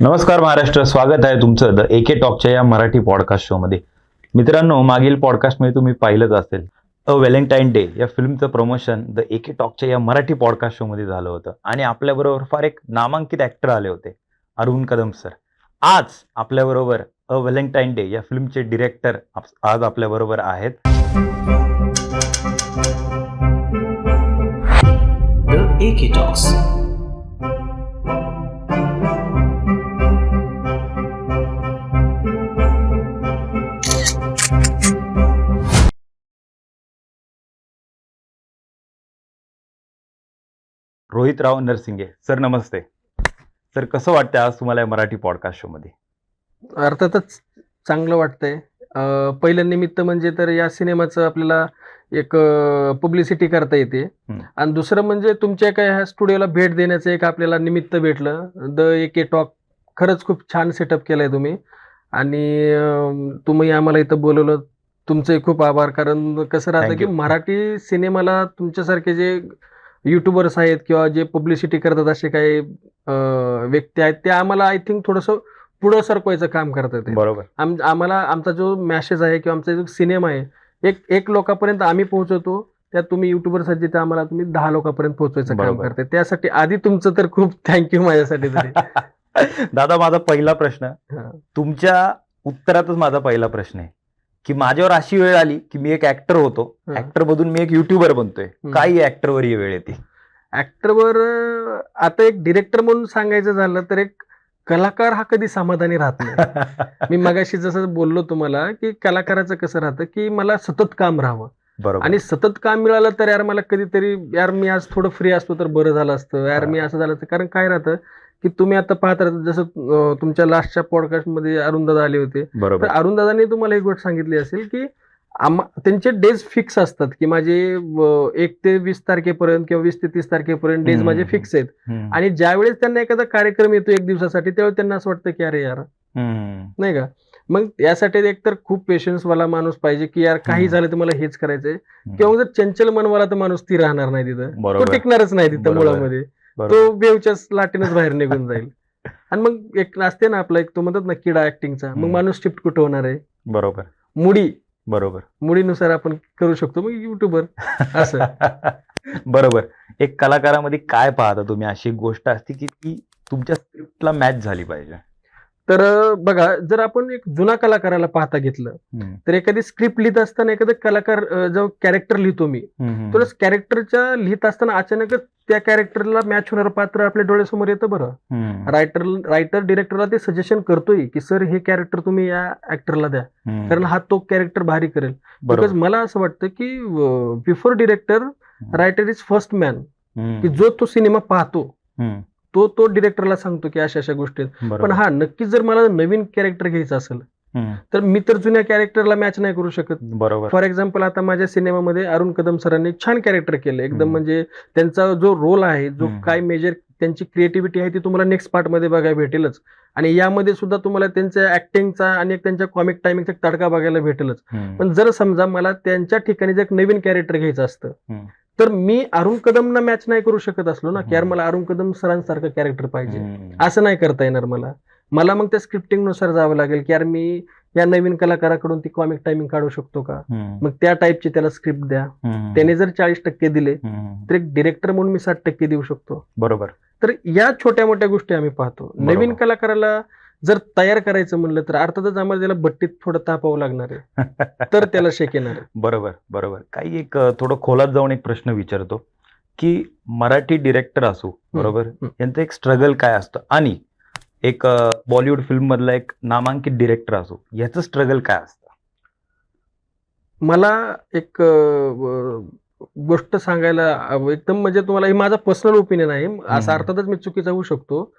नमस्कार महाराष्ट्र स्वागत आहे तुमचं द एके टॉकच्या या मराठी पॉडकास्ट शोमध्ये मित्रांनो मागील पॉडकास्टमध्ये तुम्ही पाहिलंच असेल अ व्हॅलेंटाईन डे या फिल्मचं प्रमोशन द एके टॉकच्या या मराठी पॉडकास्ट शोमध्ये झालं होतं. आणि आपल्याबरोबर फार एक नामांकित ॲक्टर आले होते अरुण कदम सर आज आपल्याबरोबर अ व्हॅलेंटाईन डे या फिल्मचे डिरेक्टर आज आपल्याबरोबर आहेत. The AK talks Rohitrao Narsinge sir Namaste. Sir कसं वाटतं आज तुम्हाला या मराठी पॉडकास्ट शोमध्ये अर्थातच चांगलं वाटतंय. अं, पहिलं निमित्त म्हणजे तर या सिनेमाचं आपल्याला एक पब्लिसिटी करता येते. हम्म. आणि दुसरं म्हणजे तुमच्या एका ह्या स्टुडिओला भेट देण्याचं एक आपल्याला निमित्त भेटलं. द एके टॉक खरंच खूप छान सेटअप केलंय तुम्ही. आणि अं, तुम्ही आम्हाला इथं बोलवलं. तुमचंही खूप आभार. कारण कसं राहतं Thank की you. मराठी सिनेमाला तुमच्यासारखे जे युट्यूबर्स आहेत किंवा जे पब्लिसिटी करतात असे काही व्यक्ती आहेत ते आम्हाला आय थिंक थोडंसं पुढं सरकवायचं काम करतात. बरोबर आम आम्हाला आमचा जो मॅसेज आहे किंवा आमचा जो सिनेमा आहे एक एक लोकांपर्यंत आम्ही पोहोचवतो त्यात तुम्ही युट्यूबर्स आहेत जिथे आम्हाला तुम्ही दहा लोकांपर्यंत पोहोचवायचं काम. करताय त्यासाठी आधी तुमचं तर खूप थँक्यू माझ्यासाठी दादा माझा पहिला प्रश्न. तुमच्या उत्तरातच माझा पहिला प्रश्न आहे की माझ्यावर अशी वेळ आली की मी एक ऍक्टर होतो. ऍक्टर मधून मी एक युट्यूबर बनतोय. काही ऍक्टरवर ही वेळ येते. ऍक्टरवर आता एक डिरेक्टर म्हणून सांगायचं झालं तर एक कलाकार हा कधी समाधानी राहत नाही. मी मगाशी जसं बोललो तुम्हाला की कलाकाराचं कसं राहतं की मला सतत काम राहावं. बरोबर. आणि सतत काम मिळालं तर यार मला कधीतरी यार मी आज थोडं फ्री असतो तर बरं झालं असतं. यार मी असं झालं असतं. कारण काय राहतं की तुम्ही आता पाहत राहता जसं तुमच्या लास्टच्या पॉडकास्टमध्ये अरुणदादा आले होते तर बरोबर अरुणदादांनी तुम्हाला एक गोष्ट सांगितली असेल की आम त्यांचे डेज फिक्स असतात की माझे एक ते वीस तारखेपर्यंत किंवा वीस ते तीस तारखेपर्यंत डेज. माझे फिक्स आहेत. आणि ज्यावेळेस त्यांना एखादा कार्यक्रम येतो एक दिवसासाठी त्यावेळेस त्यांना असं वाटतं की अरे यार. नाही का मग यासाठी एक तर खूप पेशन्स वाला माणूस पाहिजे की यार काही. झालं तर मला हेच करायचंय किंवा जर चंचल मनवाला तर माणूस ती राहणार नाही तिथं तो टिकणारच नाही तिथं. मुळामध्ये. तो बेवच्याच लाटेनच बाहेर निघून जाईल. आणि मग एक असते ना आपला एक तो म्हणतात ना किडा ऍक्टिंगचा मग. माणूस शिफ्ट कुठं होणार आहे? बरोबर. मुडी. बरोबर. मुडीनुसार आपण करू शकतो. मग युट्यूबर असं. बरोबर. एक कलाकारामध्ये काय पाहता तुम्ही? अशी गोष्ट असते की ती तुमच्या स्क्रिप्टला मॅच झाली पाहिजे. तर बघा जर आपण एक जुना कलाकाराला पाहता घेतलं. तर एखादी स्क्रिप्ट लिहित असताना एखादा कलाकार जो कॅरेक्टर लिहितो मी. तर कॅरेक्टरच्या लिहित असताना अचानकच त्या कॅरेक्टरला मॅच होणारं पात्र आपल्या डोळ्यासमोर येतं बरं. रायटर रायटर डिरेक्टरला ते सजेशन करतोय की सर हे कॅरेक्टर तुम्ही या ऍक्टरला द्या. कारण हा तो कॅरेक्टर भारी करेल बिकॉज मला असं वाटतं की before director writer is first man. की जो तो सिनेमा पाहतो. तो तो डिरेक्टरला सांगतो की अशा अशा गोष्टी आहेत. पण हा नक्कीच जर मला नवीन कॅरेक्टर घ्यायचं असेल. तर मी तर जुन्या कॅरेक्टरला मॅच नाही करू शकत बरोबर फॉर एक्झाम्पल आता माझ्या सिनेमामध्ये अरुण कदम सरांनी छान कॅरेक्टर केलं एकदम. म्हणजे त्यांचा जो रोल आहे जो. काय मेजर त्यांची क्रिएटिव्हिटी आहे ती तुम्हाला नेक्स्ट पार्टमध्ये बघायला भेटेलच आणि यामध्ये सुद्धा तुम्हाला त्यांच्या ऍक्टिंगचा आणि त्यांच्या कॉमिक टायमिंगचा तडका बघायला भेटेलच. पण जर समजा मला त्यांच्या ठिकाणी जर एक नवीन कॅरेक्टर घ्यायचं असतं. तर मी अरुण कदमना मॅच नाही करू शकत असलो ना की यार. मला अरुण कदम सरांसारखं कॅरेक्टर पाहिजे. असं नाही करता येणार मला मला मग त्या स्क्रिप्टिंगनुसार जावं लागेल की यार मी या नवीन कलाकाराकडून ती कॉमिक टायमिंग काढू शकतो का. मग त्या टाईपची त्याला स्क्रिप्ट द्या. त्याने जर चाळीस टक्के दिले. तर एक डिरेक्टर म्हणून मी साठ टक्के देऊ शकतो बरोबर तर या छोट्या मोठ्या गोष्टी आम्ही पाहतो. नवीन कलाकाराला जर तयार करायचं म्हणलं तर अर्थातच आम्हाला त्याला बट्टीत थोडं तापावं लागणार आहे. तर त्याला शेक येणार आहे. बरोबर बरोबर. काही एक थोडं खोलात जाऊन एक प्रश्न विचारतो की मराठी डिरेक्टर असो बरोबर. यांचं एक स्ट्रगल काय असतं? आणि एक बॉलिवूड फिल्म मधला एक नामांकित डिरेक्टर असो याचं स्ट्रगल काय असतं? मला एक गोष्ट सांगायला एकदम म्हणजे तुम्हाला हे माझा पर्सनल ओपिनियन आहे. असं. अर्थातच मी चुकीचा होऊ शकतो.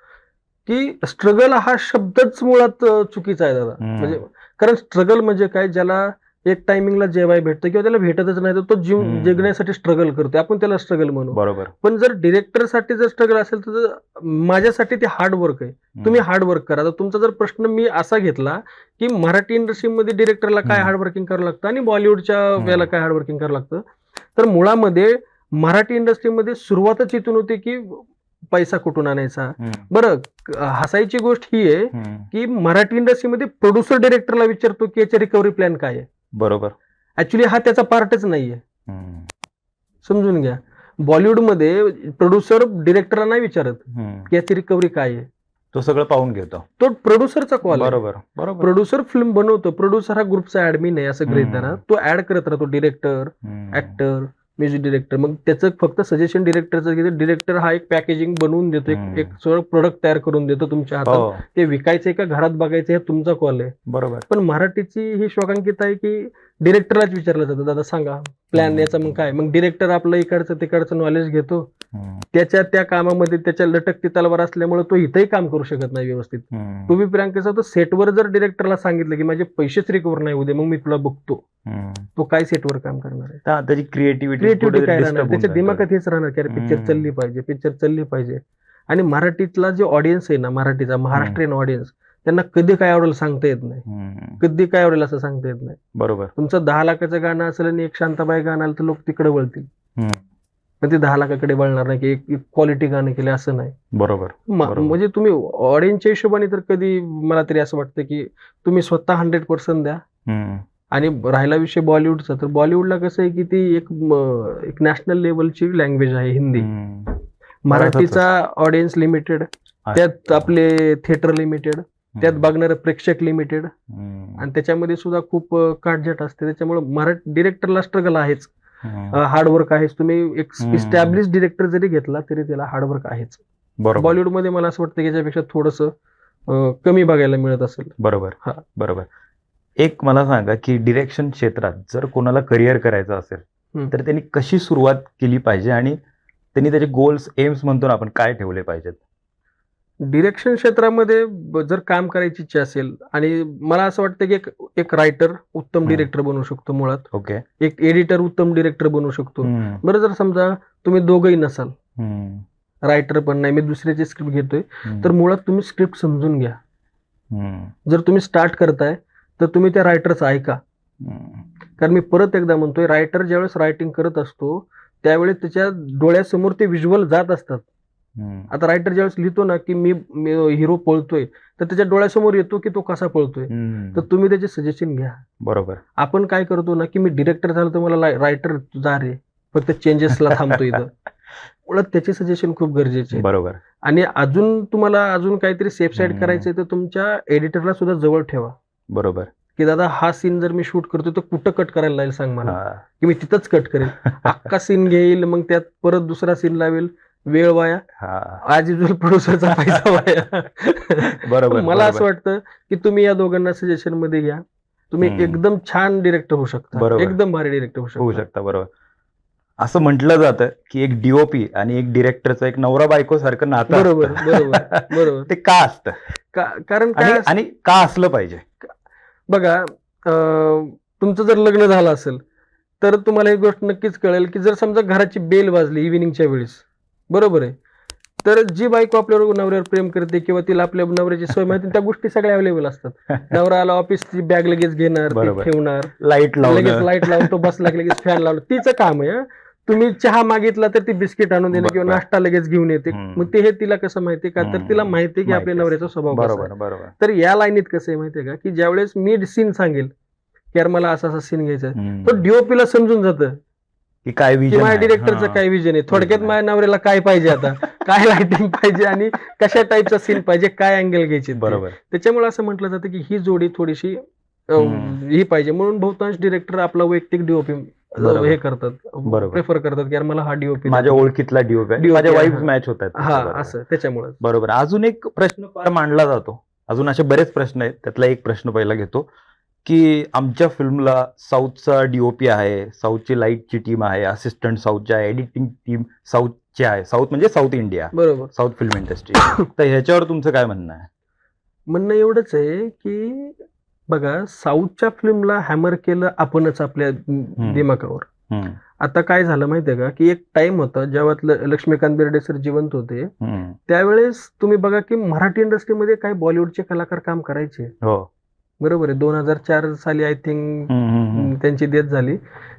की स्ट्रगल हा शब्दच मुळात चुकीचा आहे दादा. म्हणजे कारण स्ट्रगल म्हणजे काय? ज्याला एक टायमिंगला जेवाय भेटतं किंवा त्याला भेटतच नाही तर तो जीव. जगण्यासाठी स्ट्रगल करतो आपण त्याला स्ट्रगल म्हणू. बरोबर. पण जर डिरेक्टरसाठी जर स्ट्रगल असेल तर माझ्यासाठी ते हार्ड वर्क आहे. तुम्ही हार्ड वर्क करा. तर तुमचा जर प्रश्न मी असा घेतला की मराठी इंडस्ट्रीमध्ये डिरेक्टरला काय. हार्ड वर्किंग करावं लागतं आणि बॉलिवूडच्या. वेळेला काय हार्ड वर्किंग करावं लागतं? तर मुळामध्ये मराठी इंडस्ट्रीमध्ये सुरुवातच इथून होती की पैसा कुठून आणायचा? बरं हसायची गोष्ट ही आहे. की मराठी इंडस्ट्रीमध्ये प्रोड्युसर डिरेक्टरला विचारतो की याच्या रिकव्हरी प्लॅन काय आहे? बरोबर. ऍक्च्युली हा त्याचा पार्टच नाहीये. समजून घ्या. बॉलिवूडमध्ये प्रोड्युसर डिरेक्टरला नाही विचारत. की याची रिकव्हरी काय आहे. तो सगळं पाहून घेतो. तो प्रोड्युसरचा कॉल बरोबर बरोबर. प्रोड्युसर फिल्म बनवतो. प्रोड्युसर हा ग्रुपचा ऍडमिन आहे असं गृहीत धरा. तो ऍड करत राहतो डिरेक्टर. ऍक्टर म्युझिक डिरेक्टर मग त्याचं फक्त सजेशन डिरेक्टरचं घेतो डिरेक्टर हा एक पॅकेजिंग बनवून देतो. एक सगळं प्रोडक्ट तयार करून देतो तुमच्या हातात. हो. ते विकायचंय का? घरात बघायचं हे तुमचा कॉल आहे. बरोबर. पण मराठीची ही शोकांकित आहे की डिरेक्टरलाच विचारलं जातं दादा सांगा प्लॅन. याचा मग काय? मग डिरेक्टर आपलं इकडचं तिकडचं नॉलेज घेतो. त्याच्या त्या कामामध्ये त्याच्या लटकती तलवार असल्यामुळे तो इथंही काम करू शकत नाही व्यवस्थित. टू बी कसं होतं सेटवर जर डिरेक्टरला सांगितलं की माझे पैसेच रिकवर नाही उद्या मग मी तुला बघतो. तो काय सेटवर काम करणार आहे? त्या- त्याची क्रिएटिव्हिटी क्रिएटिव्हिटी काय राहणार? त्याच्या दिमागात हेच राहणार की पिक्चर हम्म. चालली पाहिजे पिक्चर चालली पाहिजे. आणि मराठीतला जो ऑडियन्स आहे ना मराठीचा महाराष्ट्रीयन ऑडियन्स त्यांना कधी काय आवडेल सांगता येत नाही. कधी काय आवडेल असं सांगता येत नाही. बरोबर. तुमचं दहा लाखाचं गाणं असेल आणि एक शांताबाई गाणं आलं तर लोक तिकडे वळतील. पण ते दहा लाखाकडे वळणार नाही की एक क्वालिटी गाणं केलं असं नाही. बरोबर. म्हणजे तुम्ही ऑडियन्सच्या हिशोबाने तर कधी मला तरी असं वाटतं की तुम्ही स्वतः हंड्रेड पर्सेंट द्या. आणि राहिला विषय बॉलिवूडचा तर बॉलिवूडला कसं आहे की ती एक एक नॅशनल लेवलची लँग्वेज आहे हिंदी. मराठीचा ऑडियन्स लिमिटेड. त्यात आपले थिएटर लिमिटेड त्यात बघणारे प्रेक्षक लिमिटेड आणि त्याच्यामध्ये सुद्धा खूप अ, काटछाट असते. त्याच्यामुळे मराठी डिरेक्टरला स्ट्रगल आहेच. हार्डवर्क आहेच. तुम्ही एक. इस्टॅब्लिश डिरेक्टर जरी घेतला तरी त्याला हार्डवर्क आहेच. बरोबर. बॉलिवूडमध्ये मला असं वाटतं की याच्यापेक्षा थोडस कमी बघायला मिळत असेल. बरोबर. हा. बरोबर. एक मला सांगा की डिरेक्शन क्षेत्रात जर कोणाला करिअर करायचं असेल. तर त्यांनी कशी सुरुवात केली पाहिजे? आणि त्यांनी त्याचे गोल्स एम्स म्हणतो आपण काय ठेवले पाहिजेत? डिरेक्शन क्षेत्रामध्ये जर काम करायची इच्छा असेल आणि मला असं वाटतं की एक एक रायटर उत्तम. डिरेक्टर बनू शकतो मुळात. ओके. एक एडिटर उत्तम डिरेक्टर बनू शकतो. बरं जर समजा तुम्ही दोघंही नसाल. रायटर पण नाही मी दुसऱ्याची स्क्रिप्ट घेतोय तर मुळात तुम्ही स्क्रिप्ट समजून घ्या. जर तुम्ही स्टार्ट करताय तर तुम्ही त्या रायटरचं ऐका. कारण मी परत एकदा म्हणतोय रायटर ज्यावेळेस रायटिंग करत असतो त्यावेळेस त्याच्या डोळ्यासमोर ते व्हिज्युअल जात असतात. आता रायटर ज्यावेळेस लिहितो ना की मी हिरो पळतोय तर त्याच्या डोळ्यासमोर येतो की तो कसा पळतोय. तर तुम्ही त्याचे सजेशन घ्या. बरोबर. आपण काय करतो ना की मी डिरेक्टर झालो तर मला रायटर जा रे. फक्त चेंजेसला थांबतो इथं. मुळात त्याचे सजेशन खूप गरजेचे. बरोबर. आणि अजून तुम्हाला अजून काहीतरी सेफ साईड. करायचंय तर तुमच्या एडिटरला सुद्धा जवळ ठेवा. बरोबर. की दादा हा सीन जर मी शूट करतो तर कुठं कट करायला लागेल सांग मला. की मी तिथंच कट करेल. अख्खा सीन घेईल मग त्यात परत दुसरा सीन लावेल. वेळ वाया हा. आज युजल प्रोड्युसरचा पैसा वाया बरोबर मला असं. वाटतं की तुम्ही या दोघांना सजेशनमध्ये घ्या तुम्ही. एकदम छान डिरेक्टर होऊ शकता. एकदम भारी डिरेक्टर होऊ होऊ शकता बरोबर असं म्हटलं जातं की एक डीओपी आणि एक डिरेक्टरचं एक नवरा बायको सारखं नातं बरोबर. बरोबर, बरोबर. ते का असतं कारण आणि काय आणि का असलं पाहिजे बघा तुमचं जर लग्न झालं असेल तर तुम्हाला ही गोष्ट नक्कीच कळेल की जर समजा घराची बेल वाजली इव्हिनिंगच्या वेळेस बरोबर आहे तर जी बायको आपल्यावर नवऱ्यावर प्रेम करते किंवा तिला आपल्या नवऱ्याची सोय माहिती त्या गोष्टी सगळ्या अवेलेबल असतात नवरा आला ऑफिसची बॅग लगेच घेणार ती. ठेवणार लाइट लगेच लाइट लावून तो बसला की लगेच फॅन लावलं तिचं काम आहे. तुम्ही चहा मागितला तर ती बिस्किट आणून देणं किंवा. नाश्ता लगेच घेऊन येते. मग ते हे तिला कसं माहितीये का तर. तिला माहितीये की आपल्या नवऱ्याचा स्वभाव. बरोबर तर या लाईनीत कसं आहे माहितीये का की ज्यावेळेस मी सीन सांगेल की यार मला असा असा सीन घ्यायचा आहे, हम्म. तर डीओपीला समजून जातं की काय की विजन माझ्या डिरेक्टरचं काय विजन आहे? थोडक्यात. माझ्या नवऱ्याला काय पाहिजे आता? काय लाइटिंग पाहिजे आणि कशा टाईपचा सीन पाहिजे? काय अँगल घ्यायचे. बरोबर. त्याच्यामुळे असं म्हटलं जातं की ही जोडी थोडीशी अं, हम्म. ही पाहिजे. म्हणून बहुतांश डिरेक्टर आपला वैयक्तिक डीओपी बरोबर. हे करतात. बरोबर. प्रेफर करतात की यार मला हा डीओपी माझ्या ओळखीतला डीओपी DOP माझ्या आहे, वाईफ हा. मॅच होत आहेत. हा त्याच्याबरोबर. असं. त्याच्यामुळे. बरोबर. अजून एक प्रश्न फार मांडला जातो. अजून असे बरेच प्रश्न आहेत. त्यातला एक प्रश्न पहिला घेतो. की आमच्या फिल्मला साऊथचा डीओपी आहे साऊथची लाईटची टीम आहे असिस्टंट साऊथची आहे एडिटिंग टीम साऊथची आहे साऊथ म्हणजे साऊथ इंडिया बरोबर. साऊथ फिल्म इंडस्ट्री तर ह्याच्यावर तुमचं काय म्हणणं आहे? म्हणणं एवढंच आहे की बघा साऊथच्या फिल्मला हॅमर केलं आपणच आपल्या दिमागावर. हम्म, आता काय झालं माहितीये का की एक टाइम होता जेव्हा लक्ष्मीकांत बेर्डे सर जिवंत होते. त्यावेळेस तुम्ही बघा की मराठी इंडस्ट्रीमध्ये काही बॉलिवूडचे कलाकार काम करायचे. हो. बरोबर आहे. दोन हजार चार साली आय थिंक. त्यांची डेथ झाली.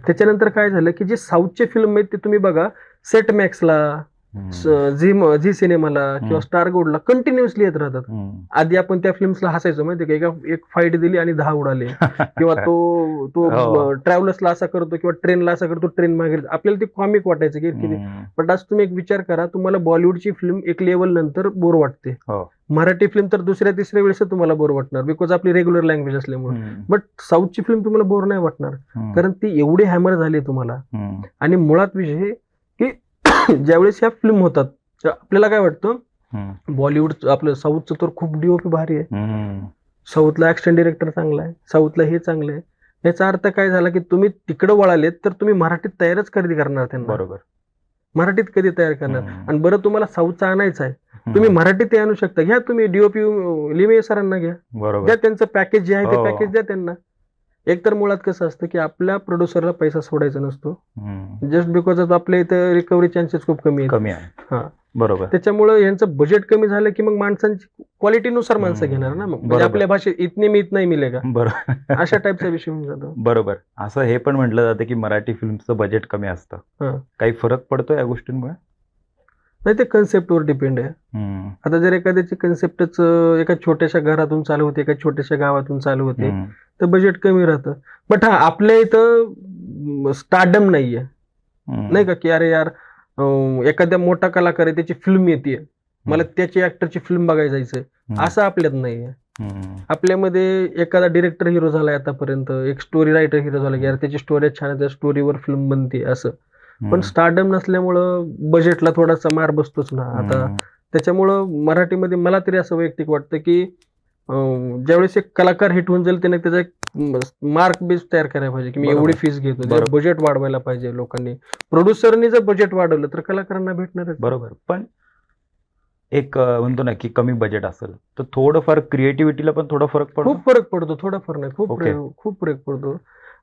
त्याच्यानंतर काय झालं की जे साऊथचे फिल्म आहेत ते तुम्ही बघा. सेट मॅक्सला झी झी सिनेमाला किंवा. स्टार गोल्डला कंटिन्युअसली येत राहतात. आधी आपण त्या फिल्म्सला हसायचो माहिती का एका एक फाईट दिली आणि दहा उडाले किंवा तो तो हो. ट्रॅव्हलर्सला असा करतो किंवा ट्रेनला असा करतो ट्रेन मागे आपल्याला ते कॉमिक वाटायचं की किती. पण आज तुम्ही एक विचार करा तुम्हाला बॉलिवूडची फिल्म एक लेवल नंतर बोर वाटते हो. मराठी फिल्म तर दुसऱ्या तिसऱ्या वेळेस तुम्हाला बोर वाटणार बिकॉज आपली रेग्युलर लँग्वेज असल्यामुळे. बट साऊथची फिल्म तुम्हाला बोर नाही वाटणार. कारण ती एवढी हॅमर झाली तुम्हाला. आणि मुळात विषय हे की ज्यावेळेस ह्या फिल्म होतात तर आपल्याला काय वाटतं. बॉलिवूड आपलं साऊथचं तर खूप डीओपी भारी आहे. साऊथला ऍक्शन डिरेक्टर चांगला आहे साऊथला हे चांगलं आहे. याचा अर्थ काय झाला की तुम्ही तिकडे वळालेत तर तुम्ही मराठीत तयारच खरेदी करणार त्यांना. बरोबर. मराठीत कधी तयार करणार. आणि बरं तुम्हाला साऊथचा आणायचा आहे. तुम्ही मराठीत आणू शकता. घ्या तुम्ही डीओपी लिमे सरांना घ्या. द्या त्यांचं पॅकेज जे आहे ते हो. पॅकेज द्या त्यांना. एक तर मुळात कसं असतं की आपल्या प्रोड्युसरला पैसा सोडायचा नसतो. जस्ट बिकॉज ऑफ आपल्या इथं रिकव्हरी चान्सेस खूप कमी कमी आहे हा. बरोबर त्याच्यामुळे यांचं बजेट कमी झालं की मग माणसांची क्वालिटीनुसार माणसं. घेणार ना मग म्हणजे. आपल्या भाषेत इतने मी इतना मिलेगा बरोबर अशा टाईपचा विषय होऊन जातो बरोबर असं हे पण म्हटलं जातं की मराठी फिल्मचं बजेट कमी असतं. काही फरक पडतो या गोष्टींमुळे नाही ते कन्सेप्टवर डिपेंड आहे. आता जर एखाद्याची कन्सेप्टच एका छोट्याशा घरातून चालू होते एका छोट्याशा गावातून चालू होते. तर बजेट कमी राहतं बट हा आपल्या इथं स्टार्डम नाहीये. नाही का की अरे यार एखाद्या मोठा कलाकार आहे त्याची फिल्म येते मला त्याची ऍक्टरची फिल्म बघायला जायचंय. असं आपल्यात नाहीये. आपल्यामध्ये एखादा डिरेक्टर हिरो झालाय आतापर्यंत एक स्टोरी रायटर हिरो झाला की यार त्याची स्टोरी छान आहे त्या स्टोरीवर फिल्म बनते असं पण. स्टार्डम नसल्यामुळं बजेटला थोडासा मार बसतोच ना आता. त्याच्यामुळं मराठीमध्ये मला तरी असं वैयक्तिक वाटतं की ज्यावेळेस एक कलाकार हिट होऊन जाईल त्याने त्याचा एक मार्क बेस तयार करायला पाहिजे की मी. एवढी फीस घेतो. बजेट वाढवायला पाहिजे लोकांनी. प्रोड्युसरनी जर बजेट वाढवलं तर कलाकारांना भेटणारच. बरोबर. पण एक म्हणतो ना की कमी बजेट असेल तर थोडंफार क्रिएटिव्हिटीला पण थोडा फरक पडतो? खूप फरक पडतो. थोडा फरक नाही. खूप खूप फरक पडतो.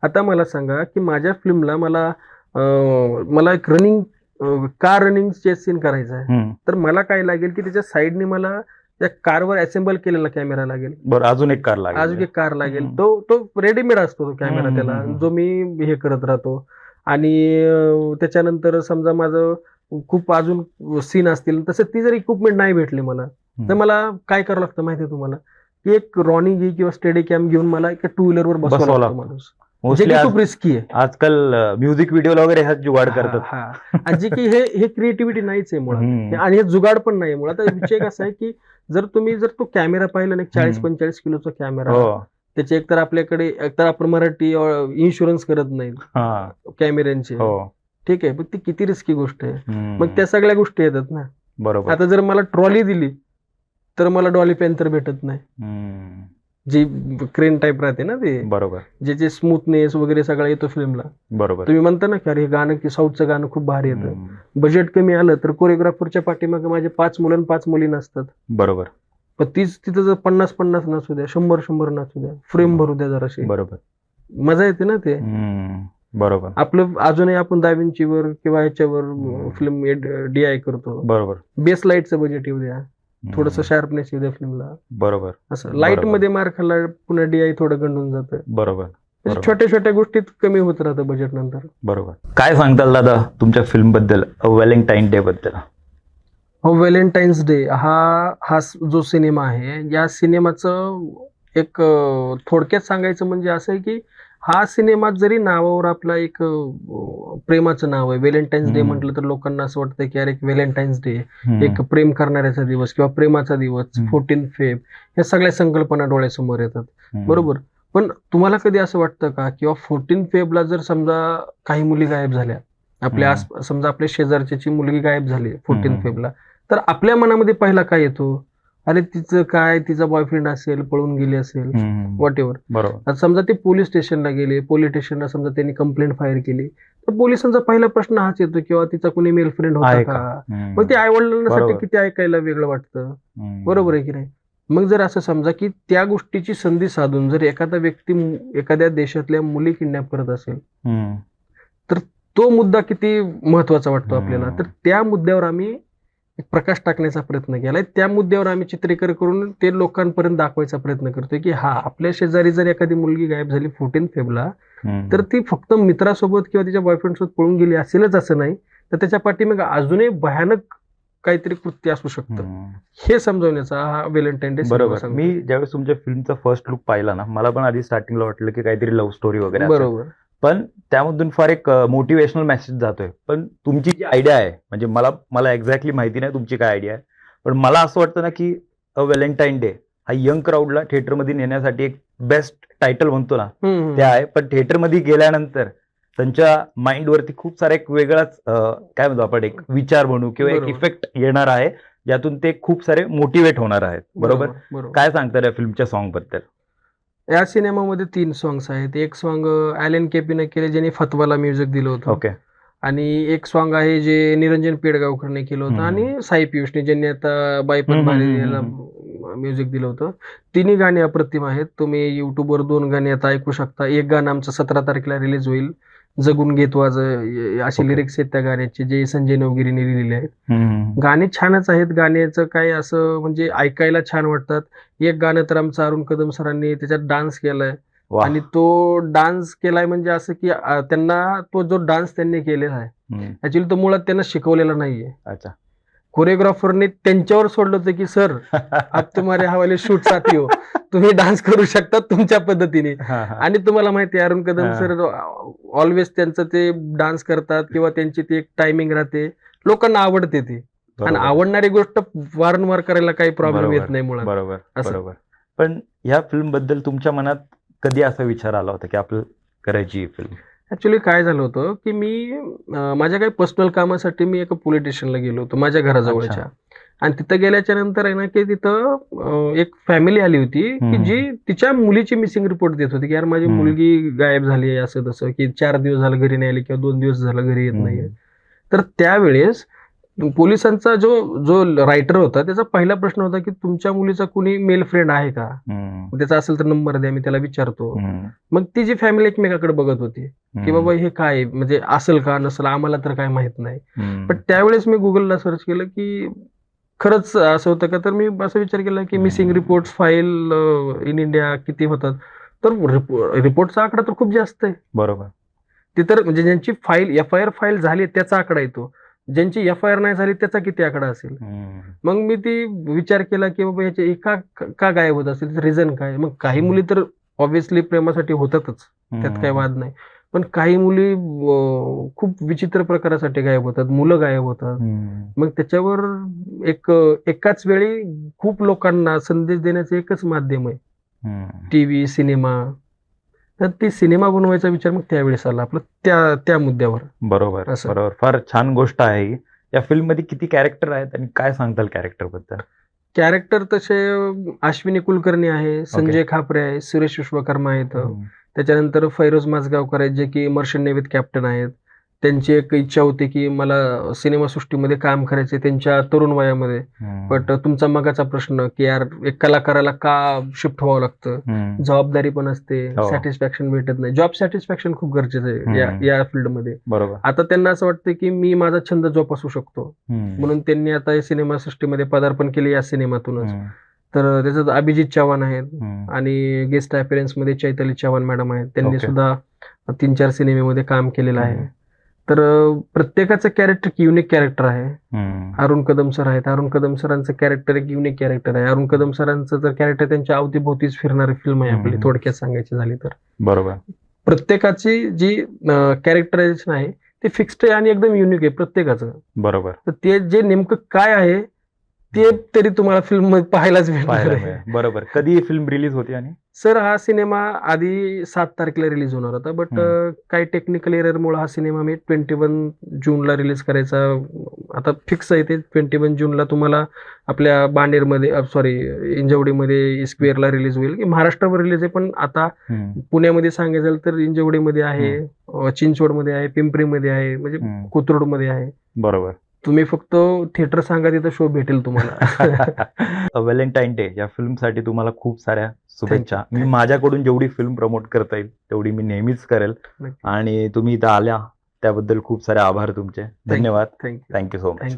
आता मला सांगा की माझ्या फिल्मला मला मला एक रनिंग कार रनिंग सीन करायचा आहे. तर मला काय लागेल की त्याच्या साईडने मला त्या कारवर असेंबल केलेला कॅमेरा लागेल बरं अजून एक कार लागेल अजून एक कार लागेल. तो तो रेडीमेड असतो तो कॅमेरा त्याला. जो मी हे करत राहतो आणि त्याच्यानंतर समजा माझं खूप अजून सीन असतील तसं ती जर इक्विपमेंट नाही भेटली मला तर. मला काय करावं लागतं माहिती आहे तुम्हाला एक रॉनी घे किंवा स्टेडी कॅम घेऊन मला एका टू व्हीलरवर बसवावं लागतं. माणूस जे मोस्टली की खूप रिस्की आहे. आजकाल म्युझिक व्हिडिओ वगैरे ह्यात जुगाड करतात. आणि जे की हे हे क्रिएटिव्हिटी नाहीच आहे मुळात. आणि हे जुगाड पण नाही मुळात. विषय कसा आहे की जर तुम्ही जर तो कॅमेरा पाहिला ना चाळीस हम्म. पंचेचाळीस किलोचा कॅमेरा हो. त्याचे एकतर आपल्याकडे एकतर आपण मराठी इन्शुरन्स करत नाही कॅमेऱ्यांचे. हो. ठीक आहे. पण ती किती रिस्की गोष्ट आहे. मग त्या सगळ्या गोष्टी येतात ना. बरोबर. आता जर मला ट्रॉली दिली तर मला डॉली पेन तर भेटत नाही. जी क्रेन टाईप राहते ना ते. बरोबर. ज्याचे स्मूथनेस वगैरे सगळं येतो फिल्मला बरोबर. तुम्ही म्हणता ना की अरे हे गाणं की साऊथचं गाणं खूप भारी येतं. बजेट कमी आलं तर कोरिओग्राफरच्या पाठीमागे माझे पाच मुलं आणि पाच मुली नसतात. बरोबर. पण तीच तिथं जर पन्नास पन्नास नसू द्या शंभर शंभर नसू द्या फ्रेम भरू द्या जराशी. बरोबर. मजा येते ना ते. बरोबर. आपलं अजूनही आपण दाविंचीवर किंवा ह्याच्यावर. फिल्म डीआय करतो. बरोबर. बेस लाईटचं बजेट येऊ द्या. थोडस. शार्पनेस येऊ द्या फिल्मला बरोबर. असं लाइट. मध्ये मार खाल्ला पुन्हा डीआय थोडं गंडून जातं. बरोबर. छोट्या छोट्या गोष्टीत कमी होत राहतं बजेट नंतर. बरोबर. काय सांगताल दादा तुमच्या फिल्मबद्दल व्हॅलेंटाईन डे बद्दल? हो व्हॅलेंटाईन्स डे हा हा जो सिनेमा आहे या सिनेमाचं एक थोडक्यात सांगायचं म्हणजे असं आहे की हा सिनेमा जरी नावावर आपला एक प्रेमाचं नाव आहे व्हॅलेंटाईन्स डे. म्हटलं तर लोकांना असं वाटतं की अरे एक व्हॅलेंटाईन्स डे. एक प्रेम करणाऱ्याचा दिवस किंवा प्रेमाचा दिवस. फोर्टीन फेब या सगळ्या संकल्पना डोळ्यासमोर येतात. बरोबर पण तुम्हाला कधी असं वाटतं का किंवा फोर्टीन फेबला जर समजा काही मुली गायब झाल्या आपल्या. आस समजा आपल्या शेजारच्याची मुलगी गायब झाली फोर्टीन. फेबला तर आपल्या मनामध्ये पहिला काय येतो अरे तिचं काय तिचा बॉयफ्रेंड असेल पळून गेली असेल. वॉट एव्हर बरोबर समजा ते पोलीस स्टेशनला गेले पोलीस स्टेशनला समजा त्यांनी कंप्लेंट फायर केली तर पोलिसांचा पहिला प्रश्न हाच येतो किंवा तिचा कोणी मेल फ्रेंड होता का. मग ते आई वडिलांसाठी. किती ऐकायला वेगळं वाटतं. बरोबर आहे की नाही मग जर असं समजा की त्या गोष्टीची संधी साधून जर एखादा व्यक्ती एखाद्या देशातल्या मुली किडनॅप करत असेल हम्म. तो मुद्दा किती महत्त्वाचा वाटतो. आपल्याला तर त्या मुद्द्यावर आम्ही एक प्रकाश टाकण्याचा प्रयत्न केलाय त्या मुद्द्यावर आम्ही चित्रीकर करून ते लोकांपर्यंत दाखवायचा प्रयत्न करतोय की हा आपल्या शेजारी जर एखादी मुलगी गायब झाली फोर्टीन फेबला. तर ती फक्त मित्रासोबत किंवा तिच्या बॉयफ्रेंड सोबत पळून गेली असेलच असं नाही तर त्याच्या पाठीमागे अजूनही भयानक काहीतरी कृत्य असू शकतं. हे समजवण्याचा हा व्हॅलेंटाईन डे बरोबर मी ज्यावेळेस तुमच्या फिल्मचा फर्स्ट लुक पाहिला ना मला पण आधी स्टार्टिंगला वाटलं की काहीतरी लव्ह स्टोरी वगैरे. बरोबर पण त्यामधून फार एक मोटिवेशनल मेसेज जातोय. पण तुमची जी आयडिया आहे म्हणजे मला मला एक्झॅक्टली माहिती नाही तुमची काय आयडिया आहे पण मला असं वाटतं ना की अ व्हॅलेंटाईन डे हा यंग क्राऊडला थिएटरमध्ये नेण्यासाठी एक बेस्ट टायटल म्हणतो ना. ते आहे. पण थिएटरमध्ये गेल्यानंतर त्यांच्या माइंडवरती खूप सारा एक वेगळाच काय म्हणतो आपण एक विचार म्हणू किंवा एक. इफेक्ट येणार आहे ज्यातून ते खूप सारे मोटिवेट होणार आहेत. बरोबर? काय सांगतात या फिल्मच्या सॉन्गबद्दल? या सिनेमामध्ये तीन सॉंग्स आहेत. एक सॉन्ग ॲलेन केपीने केले ज्यांनी फतवाला म्युझिक दिलं होतं. ओके आणि एक सॉन्ग आहे जे निरंजन पेडगावकरने केलं होतं. आणि साई पियुषने ज्यांनी आता बायपत भारी याला म्युझिक दिलं होतं. तिन्ही गाणी अप्रतिम आहेत. तुम्ही युट्यूबवर दोन गाणी आता ऐकू शकता. एक गाणं आमचं सतरा तारखेला रिलीज होईल. जगून घेतो आज अ, अशी Okay. लिरिक्स आहेत त्या गाण्याचे जे संजय नवगिरीने लिहिलेले आहेत. गाणी छानच आहेत. गाण्याचं काय असं म्हणजे ऐकायला छान वाटतात. एक गाणं तर आमचं अरुण कदम सरांनी त्याच्यात डान्स केलाय. आणि तो डान्स केलाय म्हणजे असं की त्यांना तो जो डान्स त्यांनी केलेला आहे. ऍक्च्युली तो मुळात त्यांना शिकवलेला नाहीये. अच्छा. कोरिओग्राफरने त्यांच्यावर सोडलं होतं की सर अब तुम्हारे हवाले शूट साथी हो तुम्ही डान्स करू शकता तुमच्या पद्धतीने हा, हा. आणि तुम्हाला माहिती आहे अरुण कदम हा. सर ऑलवेज त्यांचं ते डान्स करतात किंवा त्यांची ती एक टायमिंग राहते लोकांना आवडते ती आणि. आवडणारी गोष्ट वारंवार करायला काही प्रॉब्लेम. येत नाही मुळात बरोबर असं. बरोबर पण ह्या फिल्मबद्दल तुमच्या मनात कधी असा विचार आला होता की आपलं करायची फिल्म ऍक्च्युली काय झालं होतं की मी अं, माझ्या काही पर्सनल कामासाठी मी एका पोलीस स्टेशनला गेलो होतो माझ्या घराजवळच्या आणि तिथं गेल्याच्यानंतर आहे ना की तिथं अं, एक फॅमिली आली होती की हम्म. जी तिच्या मुलीची मिसिंग रिपोर्ट देत होती की यार माझी हम्म. मुलगी गायब झाली आहे असं तसं की चार दिवस झालं घरी नाही आली किंवा दोन दिवस झालं घरी येत नाहीये तर त्यावेळेस पोलिसांचा जो जो रायटर होता त्याचा पहिला प्रश्न होता की तुमच्या मुलीचा कुणी मेल फ्रेंड आहे का. त्याचा असेल तर नंबर द्या मी त्याला विचारतो. मग ती जी फॅमिली एकमेकाकडे बघत होती की. बाबा हे काय म्हणजे असेल का नसेल आम्हाला तर काय माहीत नाही. पण त्यावेळेस मी गुगलला सर्च केलं की खरंच असं होतं का? तर मी असं विचार केला की missing report file in India किती होतात? तर रिपोर्टचा आकडा तर खूप जास्त आहे. बरोबर. ते तर म्हणजे ज्यांची file F I R file झाली त्याचा आकडा येतो. ज्यांची एफ आय आर नाही झाली त्याचा किती आकडा असेल. मग मी ती विचार केला की बाबा याचे एका का गायब होत असेल? रिझन काय? मग काही मुली तर ऑब्व्हियसली प्रेमासाठी होतातच. त्यात काही वाद नाही. पण काही मुली खूप विचित्र प्रकारासाठी गायब होतात. मुलं गायब होतात. मग त्याच्यावर एक एकाच वेळी खूप लोकांना संदेश देण्याचं एकच माध्यम आहे. टीव्ही सिनेमा तर ती सिनेमा बनवायचा विचार मग त्यावेळेस आला आपलं त्या त्या मुद्द्यावर बरोबर असं. बरोबर फार छान गोष्ट आहे ही. या फिल्ममध्ये किती कॅरेक्टर आहेत आणि काय सांगताल कॅरेक्टरबद्दल कॅरेक्टर तसे अश्विनी कुलकर्णी आहे संजय खापरे आहे सुरेश विश्वकर्मा आहेत. त्याच्यानंतर फैरोज माजगावकर आहेत जे की मर्शन नेव्हीत कॅप्टन आहेत त्यांची एक इच्छा होती की मला सिनेमासृष्टीमध्ये काम करायचे त्यांच्या तरुण वयामध्ये. बट तुमचा मगाचा प्रश्न की यार एक कलाकाराला का शिफ्ट व्हावं लागतं. जबाबदारी पण असते हो. सॅटिस्फॅक्शन भेटत नाही जॉब सॅटिस्फॅक्शन खूप गरजेचं आहे या फील्डमध्ये बरोबर आता त्यांना असं वाटतं की मी माझा छंद जोपासू शकतो. म्हणून त्यांनी आता या सिनेमासृष्टीमध्ये पदार्पण केले या सिनेमातूनच. तर त्याच्यात अभिजित चव्हाण आहेत. आणि गेस्टमध्ये चैताली चव्हाण मॅडम आहेत त्यांनी. सुद्धा तीन चार सिनेमेमध्ये काम केलेलं आहे. तर प्रत्येकाचं कॅरेक्टर युनिक कॅरेक्टर आहे. अरुण कदम सर आहेत. अरुण कदम सरांचं कॅरेक्टर एक युनिक कॅरेक्टर आहे. अरुण कदम सरांचं जर कॅरेक्टर त्यांच्या अवतीभोवतीच फिरणारी फिल्म आहे आपली. थोडक्यात सांगायची झाली तर. बरोबर. प्रत्येकाची जी कॅरेक्टरायझेशन आहे ते फिक्स्ड आहे आणि एकदम युनिक आहे प्रत्येकाचं. बरोबर. तर ते जे नेमकं काय आहे ते तरी तुम्हाला फिल्म पाहायलाच मिळेल. बरोबर. कधी फिल्म रिलीज होती आणि? सर हा सिनेमा आधी सात तारखेला रिलीज होणार होता बट. काही टेक्निकल एररमुळे हा सिनेमा मी ट्वेंटी वन जूनला रिलीज करायचा आता फिक्स आहे ते ट्वेंटी वन जूनला तुम्हाला आपल्या बांडेरमध्ये सॉरी इंजवडीमध्ये स्क्वेअरला रिलीज होईल की महाराष्ट्रावर रिलीज आहे पण आता. पुण्यामध्ये सांगायचं तर इंजवडीमध्ये आहे चिंचवडमध्ये आहे पिंपरीमध्ये आहे म्हणजे. कोथरूडमध्ये आहे बरोबर तुम्ही फक्त थिएटर सांगा तिथं शो भेटेल तुम्हाला. व्हॅलेंटाईन डे या फिल्मसाठी तुम्हाला खूप साऱ्या शुभेच्छा. मी माझ्याकडून जेवढी फिल्म प्रमोट करता येईल तेवढी मी नेहमीच करेल. आणि तुम्ही इथं आल्या त्याबद्दल खूप सारे आभार तुमचे. धन्यवाद. Thank you thank you so much